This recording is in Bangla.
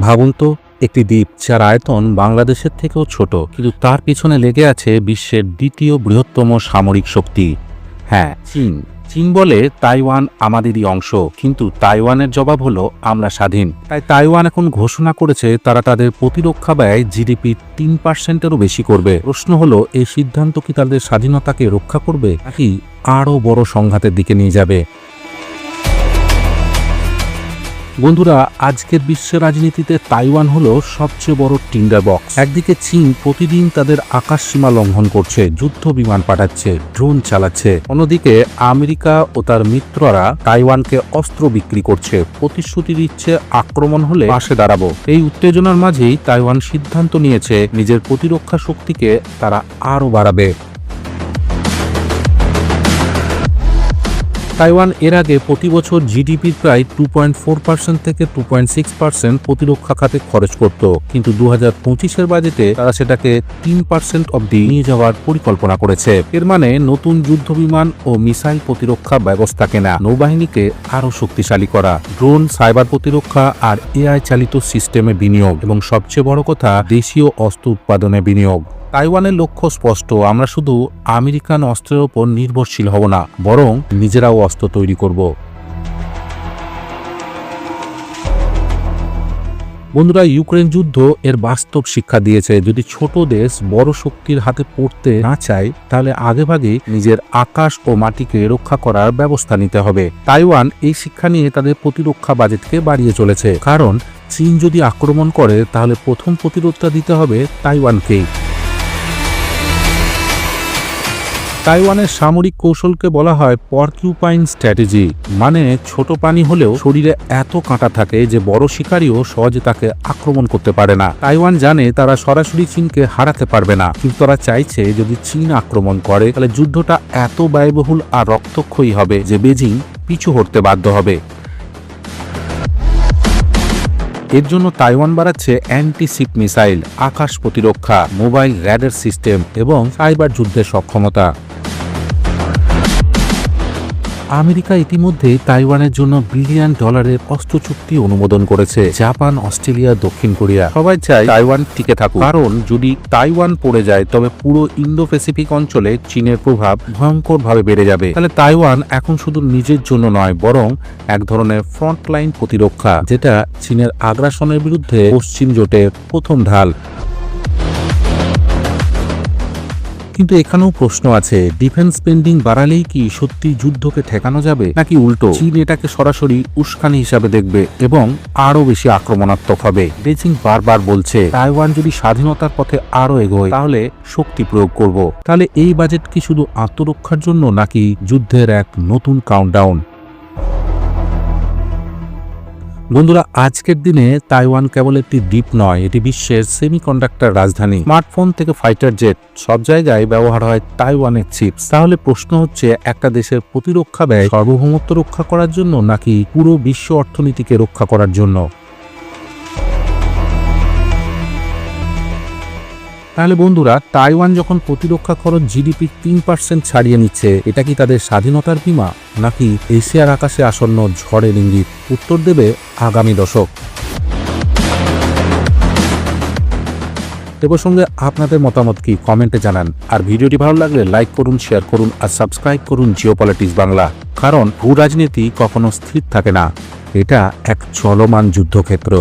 ভাবুন তো, একটি দ্বীপ যার আয়তন বাংলাদেশের থেকেও ছোট, কিন্তু তার পিছনে লেগে আছে বিশ্বের দ্বিতীয় বৃহত্তম সামরিক শক্তি। হ্যাঁ চীন। চীন বলে তাইওয়ান আমাদেরই অংশ, কিন্তু তাইওয়ানের জবাব হলো, আমরা স্বাধীন। তাই তাইওয়ান এখন ঘোষণা করেছে, তারা তাদের প্রতিরক্ষা ব্যয় জিডিপি তিন পার্সেন্টেরও বেশি করবে। প্রশ্ন হলো, এই সিদ্ধান্ত কি তাদের স্বাধীনতাকে রক্ষা করবে, নাকি আরও বড় সংঘাতের দিকে নিয়ে যাবে? বন্ধুরা, আজকের বিশ্ব রাজনীতিতে তাইওয়ান হলো সবচেয়ে বড় টিন্ডার বক্স। একদিকে চীন প্রতিদিন তাদের আকাশ সীমা লঙ্ঘন করছে, যুদ্ধ বিমান পাঠাচ্ছে, ড্রোন চালাচ্ছে। অন্যদিকে আমেরিকা ও তার মিত্ররা তাইওয়ানকে অস্ত্র বিক্রি করছে প্রতিশ্রুতি দিচ্ছে আক্রমণ হলে পাশে দাঁড়াবো। এই উত্তেজনার মাঝেই তাইওয়ান সিদ্ধান্ত নিয়েছে, নিজের প্রতিরক্ষা শক্তিকে তারা আরও বাড়াবে। তাইওয়ান এর আগে প্রতি বছর জিডিপির প্রায় টু পয়েন্ট ফোর পার্সেন্ট থেকে টু পয়েন্ট সিক্স পার্সেন্ট প্রতিরক্ষা খাতে খরচ করত। কিন্তু দু হাজার পঁচিশের বাজেটে তারা সেটাকে তিন পার্সেন্ট অব্দি নিয়ে যাওয়ার পরিকল্পনা করেছে। এর মানে নতুন যুদ্ধ বিমান ও মিসাইল প্রতিরক্ষা ব্যবস্থা কেনা, নৌবাহিনীকে আরও শক্তিশালী করা, ড্রোন, সাইবার প্রতিরক্ষা আর এআই চালিত সিস্টেমে বিনিয়োগ এবং সবচেয়ে বড় কথা দেশীয় অস্ত্র উৎপাদনে বিনিয়োগ। তাইওয়ানের লক্ষ্য স্পষ্ট। আমরা শুধু আমেরিকান অস্ত্রের ওপর নির্ভরশীল হব না, বরং নিজেরাও অস্ত্র তৈরি করব। বন্ধুরা, ইউক্রেন যুদ্ধ এর বাস্তব শিক্ষা দিয়েছে, যদি ছোট দেশ বড় শক্তির হাতে পড়তে না চায়, তাহলে আগেভাগে নিজের আকাশ ও মাটিকে রক্ষা করার ব্যবস্থা নিতে হবে। তাইওয়ান এই শিক্ষা নিয়ে তাদের প্রতিরক্ষা বাজেটকে বাড়িয়ে চলেছে। কারণ চীন যদি আক্রমণ করে, তাহলে প্রথম প্রতিরোধটা দিতে হবে তাইওয়ানকেই। তাইওয়ানের সামরিক কৌশলকে বলা হয় পরকিউপাইন স্ট্র্যাটেজি মানে ছোট প্রাণী হলেও শরীরে এত কাঁটা থাকে যে বড় শিকারীও সহজে তাকে আক্রমণ করতে পারে না। তাইওয়ান জানে তারা সরাসরি চীনকে হারাতে পারবে না, কিন্তু তারা চাইছে যদি চীন আক্রমণ করে, তাহলে যুদ্ধটা এত ব্যয়বহুল আর রক্তক্ষয়ী হবে যে বেজিং পিছু হটতে বাধ্য হবে। এর জন্য তাইওয়ান বাড়াচ্ছে অ্যান্টি শিপ মিসাইল, আকাশ প্রতিরক্ষা, মোবাইল র্যাডার সিস্টেম এবং সাইবার যুদ্ধের সক্ষমতা। আমেরিকা ইতিমধ্যে তাইওয়ানের জন্য বিলিয়ন ডলারের অস্ত্র চুক্তি অনুমোদন করেছে। জাপান, অস্ট্রেলিয়া, দক্ষিণ কোরিয়া সবাই চায় তাইওয়ান টিকে থাকুক। কারণ যদি তাইওয়ান পড়ে যায়, তবে পুরো ইন্দো প্যাসিফিক অঞ্চলে চীনের প্রভাব ভয়ঙ্করভাবে বেড়ে যাবে। তাহলে তাইওয়ান এখন শুধু নিজের জন্য নয়, বরং এক ধরনের ফ্রন্টলাইন প্রতিরক্ষা, যেটা চীনের আগ্রাসনের বিরুদ্ধে পশ্চিম জোটের প্রথম ঢাল। কিন্তু এখানেও প্রশ্ন আছে ডিফেন্স স্পেন্ডিং বাড়ালেই কি সত্যি যুদ্ধকে ঠেকানো যাবে, নাকি উল্টো? চীন এটাকে সরাসরি উস্কানি হিসাবে দেখবে এবং আরও বেশি আক্রমণাত্মক হবে। বেজিং বারবার বলছে, তাইওয়ান যদি স্বাধীনতার পথে আরও এগোয়, তাহলে শক্তি প্রয়োগ করব। তাহলে এই বাজেট কি শুধু আত্মরক্ষার জন্য, নাকি যুদ্ধের এক নতুন কাউন্টডাউন বন্ধুরা, আজকের দিনে তাইওয়ান কেবল একটি দ্বীপ নয়, এটি বিশ্বের সেমিকন্ডাক্টর রাজধানী। স্মার্টফোন থেকে ফাইটার জেট সব জায়গায় ব্যবহার হয় তাইওয়ানের চিপস। তাহলে প্রশ্ন হচ্ছে, একটা দেশের প্রতিরক্ষা ব্যয় সার্বভৌমত্ব রক্ষা করার জন্য নাকি পুরো বিশ্ব অর্থনীতিকে রক্ষা করার জন্য? তাহলে বন্ধুরা, তাইওয়ান যখন প্রতিরক্ষা খরচ জিডিপি তিন পার্সেন্ট ছাড়িয়ে নিচ্ছে, এটা কি তাদের স্বাধীনতার বীমা, নাকি এশিয়ার আকাশে আসন্ন ঝড়ের ইঙ্গিত? উত্তর দেবে আগামী দশক। এ প্রসঙ্গে আপনাদের মতামত কি? কমেন্টে জানান। আর ভিডিওটি ভালো লাগলে লাইক করুন, শেয়ার করুন, আর সাবস্ক্রাইব করুন জিও বাংলা। কারণ ভূ রাজনীতি কখনো স্থির থাকে না। এটা এক চলমান যুদ্ধক্ষেত্র।